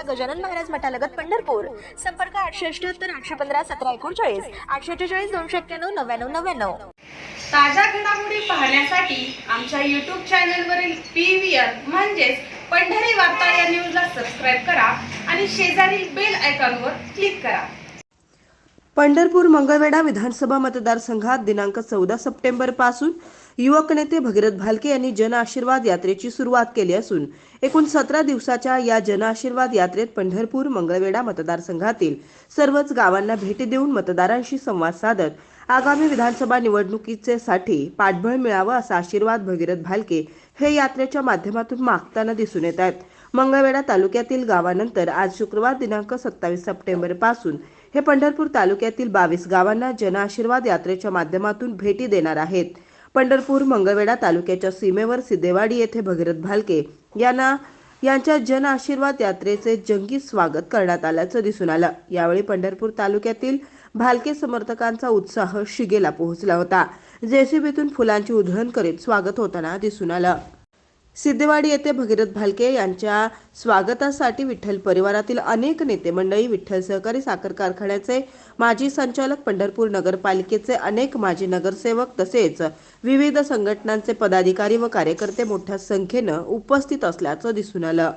गजानन महाराज मठालगत पंढरपूर. संपर्क आठशे अठ्याहत्तर आठशे पंधरा सतरा एकोणचाळीस आठशे अठ्ठेचाळीस दोनशे एक्क्याण्णव नव्याण्णव नव्याण्णव. ताज्या घडामोडी पाहण्यासाठी आमच्या यूट्यूब चॅनलवरील पी व्ही आर म्हणजेच पंढरी वार्ता या न्यूजला सबस्क्राईब करा आणि शेजारील बेल आयकॉनवर क्लिक करा. पंढरपूर मंगळवेढा विधानसभा मतदारसंघात दिनांक चौदा सप्टेंबरपासून युवक नेते भगीरथ भालके यांनी जन आशीर्वाद यात्रेची सुरुवात केली असून एकूण सतरा दिवसाच्या या जन आशीर्वाद यात्रेत पंढरपूर मंगळवेढा मतदारसंघातील सर्वच गावांना भेटी देऊन मतदारांशी संवाद साधत आगामी विधानसभा निवडणुकीचे साठी पाठबळ मिळावं असा आशीर्वाद भगीरथ भालके हे यात्रेच्या माध्यमातून मागताना दिसून येत आहेत. मंगळवेढा तालुक्यातील गावानंतर आज शुक्रवार दिनांक सत्तावीस सप्टेंबरपासून हे पंढरपूर तालुक्यातील बावीस गावांना जन आशीर्वाद यात्रेच्या माध्यमातून भेटी देणार आहेत. पंढरपूर मंगळवेढा तालुक्याच्या सीमेवर सिद्धेवाडी येथे भगीरथ भालके यांना यांच्या जन आशीर्वाद यात्रेचे जंगी स्वागत करण्यात आल्याचं दिसून आलं. यावेळी पंढरपूर तालुक्यातील भालके समर्थकांचा उत्साह शिगेला पोहोचला होता. जेसीबीतून फुलांची उधळण करीत स्वागत होताना दिसून आलं. सिद्धेवाडी येथे भगीरथ भालके यांच्या स्वागतासाठी विठ्ठल परिवारातील अनेक नेते मंडळी विठ्ठल सहकारी साखर कारखान्याचे माजी संचालक पंढरपूर नगरपालिकेचे अनेक माजी नगरसेवक तसेच विविध संघटनांचे पदाधिकारी व कार्यकर्ते मोठ्या संख्येनं उपस्थित असल्याचं दिसून आलं.